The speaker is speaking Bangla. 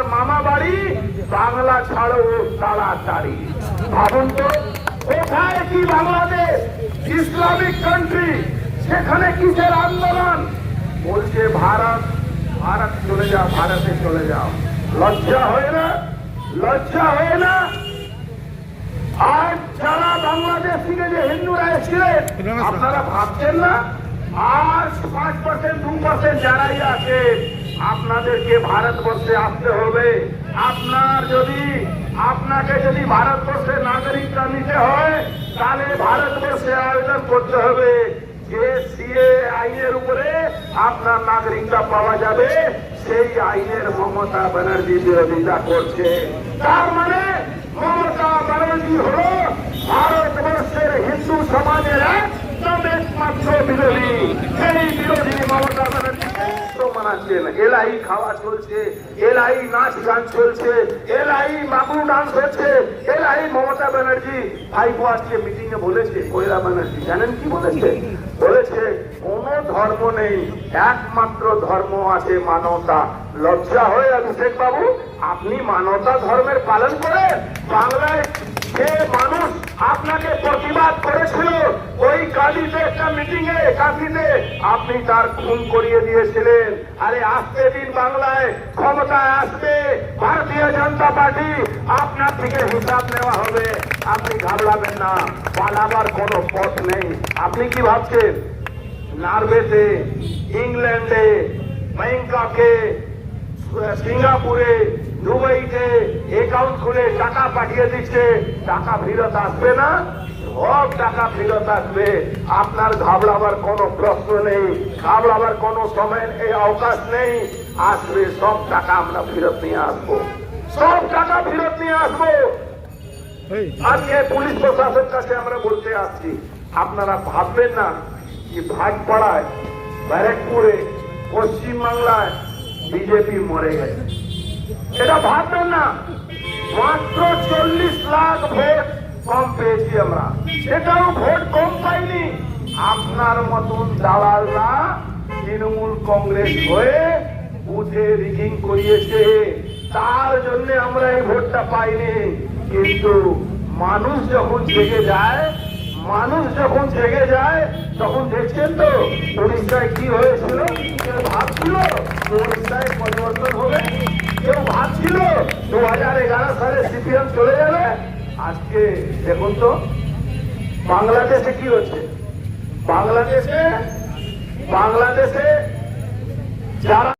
আপনার মামা বাড়ি, বাংলা ছাড়ো তাড়াতাড়ি। ভাবুন তো, কোথায় কি বাংলাদেশ? ইসলামিক কান্ট্রি সেখানে কিসের আন্দোলন? বলছে, ভারত ভারত চলে যাও, ভারতে চলে যাও। লজ্জা হয় না? লজ্জা হয় না? আর যারা বাংলাদেশ থেকে যে হিন্দুরা এসেছিলেন, আপনারা ভাবছেন না? আর পাঁচ পার্সেন্ট দু পার্সেন্ট যারাই আছে আপনাদেরকে ভারতবর্ষে আসতে হবে। আপনার যদি, আপনাকে যদি ভারতবর্ষের নাগরিকতা নিতে হয়, তাহলে ভারতবর্ষে আবেদন করতে হবে। যে সিএ আইনের উপরে আপনার নাগরিকতা পাওয়া যাবে, সেই আইনের মমতা ব্যানার্জি বিরোধিতা করছে। তার মানে মমতা ব্যানার্জি হল ভারতবর্ষের হিন্দু সমাজের একদম একমাত্র বিরোধী। এলাই খাওয়া চলছে এলাই নাচ গান চলছে এলাই ডান্স হচ্ছে এলাই মমতা ব্যানার্জি আজকে মিটিং এ বলেছে কৈলা ব্যানার্জি, জানেন কি বলেছে? বলেছে, কোন ধর্ম নেই, একমাত্র ধর্ম আছে মানবতা। লজ্জা হয়ে অভিষেক বাবু, আপনি মানবতা ধর্মের পালন করে বাংলায় যে মানুষ আপনাকে প্রতিবাদ করেছিল কাঁদিতে একটা মিটিং এ কাঁদিতে আপনি তার খুন করিয়ে দিয়েছিলেন। আরে আসতে দিন বাংলায় ক্ষমতায় আসবে ভারতীয় জনতা পার্টি। আপনার থেকে হিসাব নেওয়া হবে। আপনি ঘাবড়াবেন না। পালাবার কোনো পথ নেই। আপনি কি ভাবছেন? নরওয়েতে ইংল্যান্ডে, ব্যাংককে সিঙ্গাপুরে দুবাইতে অ্যাকাউন্ট খুলে টাকা পাঠিয়ে দিচ্ছে টাকা ফেরত আসবে না? সব টাকা ফেরত আসবে। আপনার ঘাবড়াবার কোনো প্রশ্ন নেই ঘাবড়াবার কোনো সময় এই অবকাশ নেই। আসবে সব টাকা আমরা ফেরত নিয়ে আসব। সব টাকা ফেরত নিয়ে আসব। আজকে পুলিশ প্রশাসন কাছে আমরা বলতে আসছি আপনারা ভাববেন না যে ভাটপাড়ায় ব্যারেকপুরে পশ্চিম বাংলায় বিজেপি মরে গেছে। এটা ভাববেন না। মাত্র চল্লিশ লাখ ভোট কম পেয়েছি আমরা। সেটাও ভোট কম পাইনি। আপনার মতন দালালরা তৃণমূল কংগ্রেস হয়ে বুথে রিগিং করিয়েছে। তার জন্য আমরা এই ভোটটা পাইনি। কিন্তু মানুষ যখন জেগে যায় মানুষ যখন জেগে যায়, তখন দেখছেন তো উড়িষ্যায় কি হয়েছিল? কেউ ভাবছিল উড়িষ্যায় পরিবর্তন হবে? কেউ ভাবছিল দু হাজার এগারো সালে সিপিএম চলে যাবে? আজকে দেখুন তো, বাংলাদেশে কি হচ্ছে? বাংলাদেশে বাংলাদেশে যারা